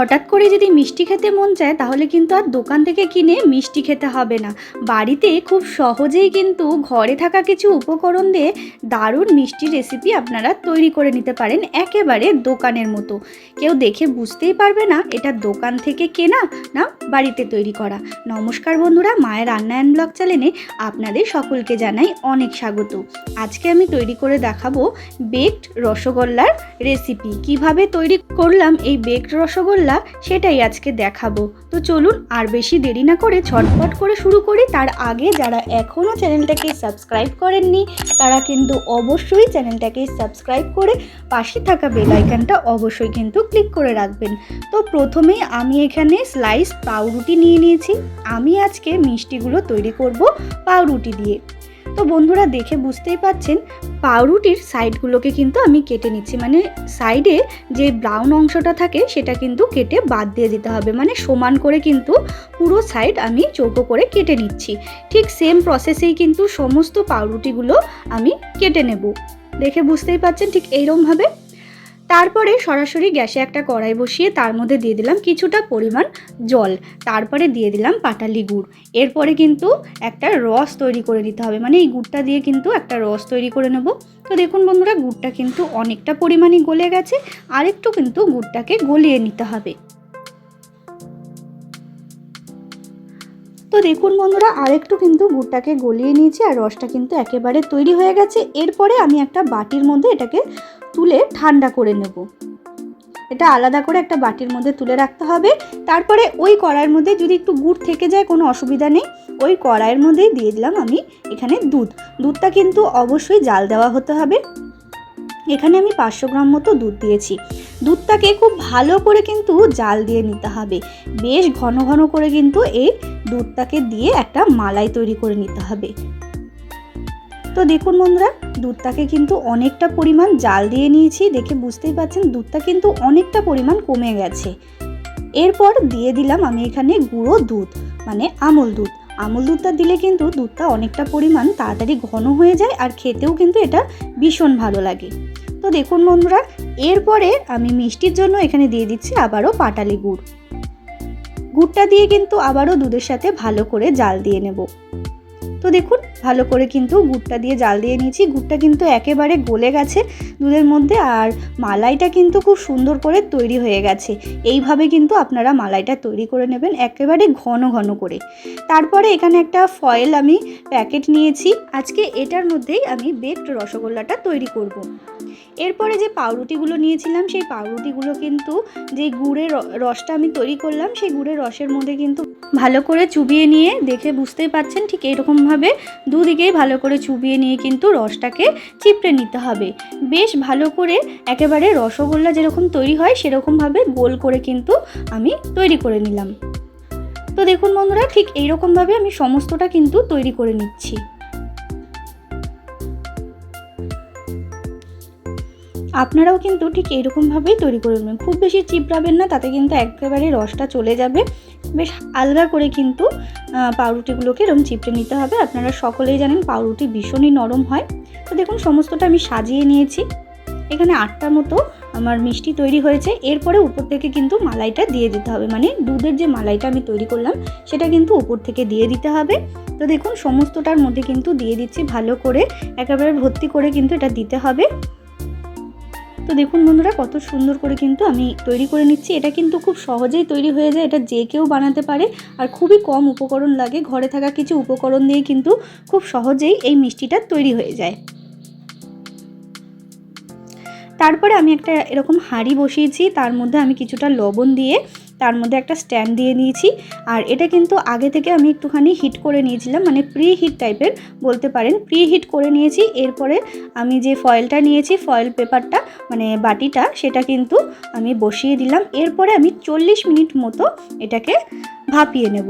হঠাৎ করে যদি মিষ্টি খেতে মন চায়, তাহলে কিন্তু আর দোকান থেকে কিনে মিষ্টি খেতে হবে না। বাড়িতে খুব সহজেই কিন্তু ঘরে থাকা কিছু উপকরণ দিয়ে দারুণ মিষ্টি রেসিপি আপনারা তৈরি করে নিতে পারেন একেবারে দোকানের মতো। কেউ দেখে বুঝতেই পারবে না এটা দোকান থেকে কেনা না বাড়িতে তৈরি করা। নমস্কার বন্ধুরা, মায়ের রান্নায়ন ব্লগ চ্যানেলে আপনাদের সকলকে জানাই অনেক স্বাগত। আজকে আমি তৈরি করে দেখাবো বেকড রসগোল্লার রেসিপি কীভাবে তৈরি করলাম এই বেকড রসগোল্লা? সেটাই আজকে দেখাবো। তো চলুন আর বেশি দেরি না করে ঝটপট করে শুরু করি। তার আগে যারা এখনও চ্যানেলটাকে সাবস্ক্রাইব করেননি, তারা কিন্তু অবশ্যই চ্যানেলটাকে সাবস্ক্রাইব করে পাশে থাকা বেল আইকনটা অবশ্যই কিন্তু ক্লিক করে রাখবেন। তো প্রথমেই আমি এখানে স্লাইস পাউরুটি নিয়ে নিয়েছি। আমি আজকে মিষ্টিগুলো তৈরি করব পাউরুটি দিয়ে। তো বন্ধুরা দেখে বুঝতেই পাচ্ছেন, পাউরুটির সাইডগুলোকে কিন্তু আমি কেটে নিচ্ছি। মানে সাইডে যে ব্রাউন অংশটা থাকে, সেটা কিন্তু কেটে বাদ দিয়ে দিতে হবে। মানে সমান করে কিন্তু পুরো সাইড আমি চৌকো করে কেটে নিচ্ছি। ঠিক সেম প্রসেসেই কিন্তু সমস্ত পাউরুটিগুলো আমি কেটে নেব। দেখে বুঝতেই পাচ্ছেন ঠিক এইরমভাবে তারপরে সরাসরি গ্যাসে একটা কড়াই বসিয়ে তার মধ্যে দিয়ে দিলাম কিছুটা পরিমাণ জল। তারপরে দিয়ে দিলাম পাটালি গুড়। এরপরে কিন্তু একটা রস তৈরি করে নিতে হবে। মানে এই গুড়টা দিয়ে কিন্তু একটা রস তৈরি করে নেব। তো দেখুন বন্ধুরা, গুড়টা কিন্তু অনেকটা পরিমাণে গলে গেছে। আরেকটু কিন্তু গুড়টাকে গলিয়ে নিতে হবে। তো দেখুন বন্ধুরা, আরেকটু কিন্তু গুড়টাকে গলিয়ে নিয়েছি আর রসটা কিন্তু একেবারে তৈরি হয়ে গেছে। এরপরে আমি একটা বাটির মধ্যে এটাকে তুলে ঠান্ডা করে নেব। এটা আলাদা করে একটা বাটির মধ্যে তুলে রাখতে হবে। তারপরে ওই কড়াইয়ের মধ্যে যদি একটু গুড় থেকে যায়, কোনো অসুবিধা নেই। ওই কড়াইয়ের মধ্যেই দিয়ে দিলাম আমি এখানে দুধ। দুধটা কিন্তু অবশ্যই জাল দেওয়া হতে হবে। এখানে আমি পাঁচশো গ্রাম মতো দুধ দিয়েছি। দুধটাকে খুব ভালো করে কিন্তু জাল দিয়ে নিতে হবে। বেশ ঘন ঘন করে কিন্তু এই দুধটাকে দিয়ে একটা মালাই তৈরি করে নিতে হবে। তো দেখুন বন্ধুরা, দুধটাকে কিন্তু অনেকটা পরিমাণ জাল দিয়ে নিয়েছি, দেখে বুঝতেই পারছেন দুধটা কিন্তু অনেকটা পরিমাণ কমে গেছে। এরপর দিয়ে দিলাম আমি এখানে গুঁড়ো দুধ মানে আমল দুধ। আমল দুধটা দিলে কিন্তু দুধটা অনেকটা পরিমাণ তাড়াতাড়ি ঘন হয়ে যায় আর খেতেও কিন্তু এটা ভীষণ ভালো লাগে। তো দেখুন বন্ধুরা, এরপরে আমি মিষ্টির জন্য এখানে দিয়ে দিচ্ছি আবারও পাটালি গুড়। গুড়টা দিয়ে কিন্তু আবারও দুধের সাথে ভালো করে জাল দিয়ে নেব। তো দেখুন ভালো করে কিন্তু গুড়টা দিয়ে জাল দিয়ে নিয়েছি। গুড়টা কিন্তু একেবারে গলে গেছে দুধের মধ্যে আর মালাইটা কিন্তু খুব সুন্দর করে তৈরি হয়ে গেছে। এইভাবে কিন্তু আপনারা মালাইটা তৈরি করে নেবেন একেবারে ঘন ঘন করে। তারপরে এখানে একটা ফয়েল আমি প্যাকেট নিয়েছি। আজকে এটার মধ্যেই আমি বেকড রসগোল্লাটা তৈরি করব। এরপরে যে পাউরুটিগুলো নিয়েছিলাম, সেই পাউরুটিগুলো কিন্তু যে গুড়ের রসটা আমি তৈরি করলাম, সেই গুড়ের রসের মধ্যে কিন্তু ভালো করে চুবিয়ে নিয়ে দেখে বুঝতেই পাচ্ছেন ঠিক এরকমভাবে দুদিকেই ভালো করে চুবিয়ে নিয়ে কিন্তু রসটাকে চিপড়ে নিতে হবে। বেশ ভালো করে একেবারে রসগোল্লা যেরকম তৈরি হয়, সেরকমভাবে গোল করে কিন্তু আমি তৈরি করে নিলাম। তো দেখুন বন্ধুরা, ঠিক এইরকমভাবে আমি সমস্তটা কিন্তু তৈরি করে নিচ্ছি। আপনারাও কিন্তু ঠিক এইরকমভাবেই তৈরি করে নেবেন। খুব বেশি চিপড়াবেন না, তাতে কিন্তু একেবারে রসটা চলে যাবে। বেশ আলগা করে কিন্তু পাউরুটিগুলোকে এরকম চিপড়ে নিতে হবে। আপনারা সকলেই জানেন পাউরুটি ভীষণই নরম হয়। তো দেখুন, সমস্তটা আমি সাজিয়ে নিয়েছি। এখানে আটটা মতো আমার মিষ্টি তৈরি হয়েছে। এরপরে উপর থেকে কিন্তু মালাইটা দিয়ে দিতে হবে। মানে দুধের যে মালাইটা আমি তৈরি করলাম, সেটা কিন্তু উপর থেকে দিয়ে দিতে হবে। তো দেখুন, সমস্তটার মধ্যে কিন্তু দিয়ে দিচ্ছি ভালো করে। একেবারে ভর্তি করে কিন্তু এটা দিতে হবে। তো দেখুন বন্ধুরা, কত সুন্দর করে কিন্তু আমি তৈরি করে নিচ্ছি। এটা কিন্তু খুব সহজেই তৈরি হয়ে যায়, এটা যে কেউ বানাতে পারে। আর খুবই কম উপকরণ লাগে, ঘরে থাকা কিছু উপকরণ দিয়ে কিন্তু খুব সহজেই এই মিষ্টিটা তৈরি হয়ে যায়। তারপরে আমি একটা এরকম হাঁড়ি বসিয়েছি, তার মধ্যে আমি কিছুটা লবণ দিয়ে তার মধ্যে একটা স্ট্যান্ড দিয়ে নিয়েছি। আর এটা কিন্তু আগে থেকে আমি একটুখানি হিট করে নিয়েছিলাম মানে প্রি হিট টাইপের বলতে পারেন। প্রি হিট করে নিয়েছি, এরপরে আমি যে ফয়েলটা নিয়েছি, ফয়েল পেপারটা মানে বাটিটা, সেটা কিন্তু আমি বসিয়ে দিলাম। এরপরে আমি চল্লিশ মিনিট মতো এটাকে ভাপিয়ে নেব।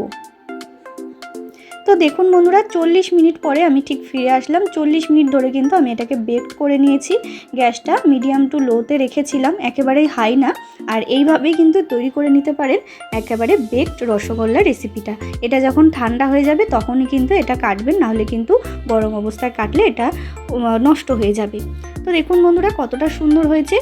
তো দেখুন বন্ধুরা, চল্লিশ মিনিট পরে আমি ঠিক ফিরে আসলাম। চল্লিশ মিনিট ধরে কিন্তু আমি এটাকে বেকড করে নিয়েছি। গ্যাসটা মিডিয়াম টু লোতে রেখেছিলাম, একেবারেই হাই না। আর এইভাবেই কিন্তু তৈরি করে নিতে পারেন একেবারে বেকড রসগোল্লা রেসিপিটা। এটা যখন ঠান্ডা হয়ে যাবে তখনই কিন্তু এটা কাটবেন, নাহলে কিন্তু গরম অবস্থায় কাটলে এটা নষ্ট হয়ে যাবে। তো দেখুন বন্ধুরা, কতটা সুন্দর হয়েছে।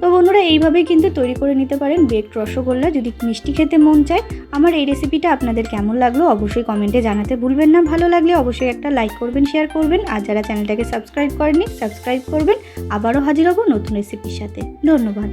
তো বন্ধুরা, এইভাবেই কিন্তু তৈরি করে নিতে পারেন বেকড রসগোল্লা। যদি মিষ্টি খেতে মন চায়, আমার এই রেসিপিটা আপনাদের কেমন লাগল অবশ্যই কমেন্টে জানাতে ভুলবেন না। ভালো লাগলে অবশ্যই একটা লাইক করবেন শেয়ার করবেন, আর যারা চ্যানেলটাকে সাবস্ক্রাইব করেননি সাবস্ক্রাইব করবেন। আবারও হাজির হব নতুন রেসিপির সাথে। ধন্যবাদ।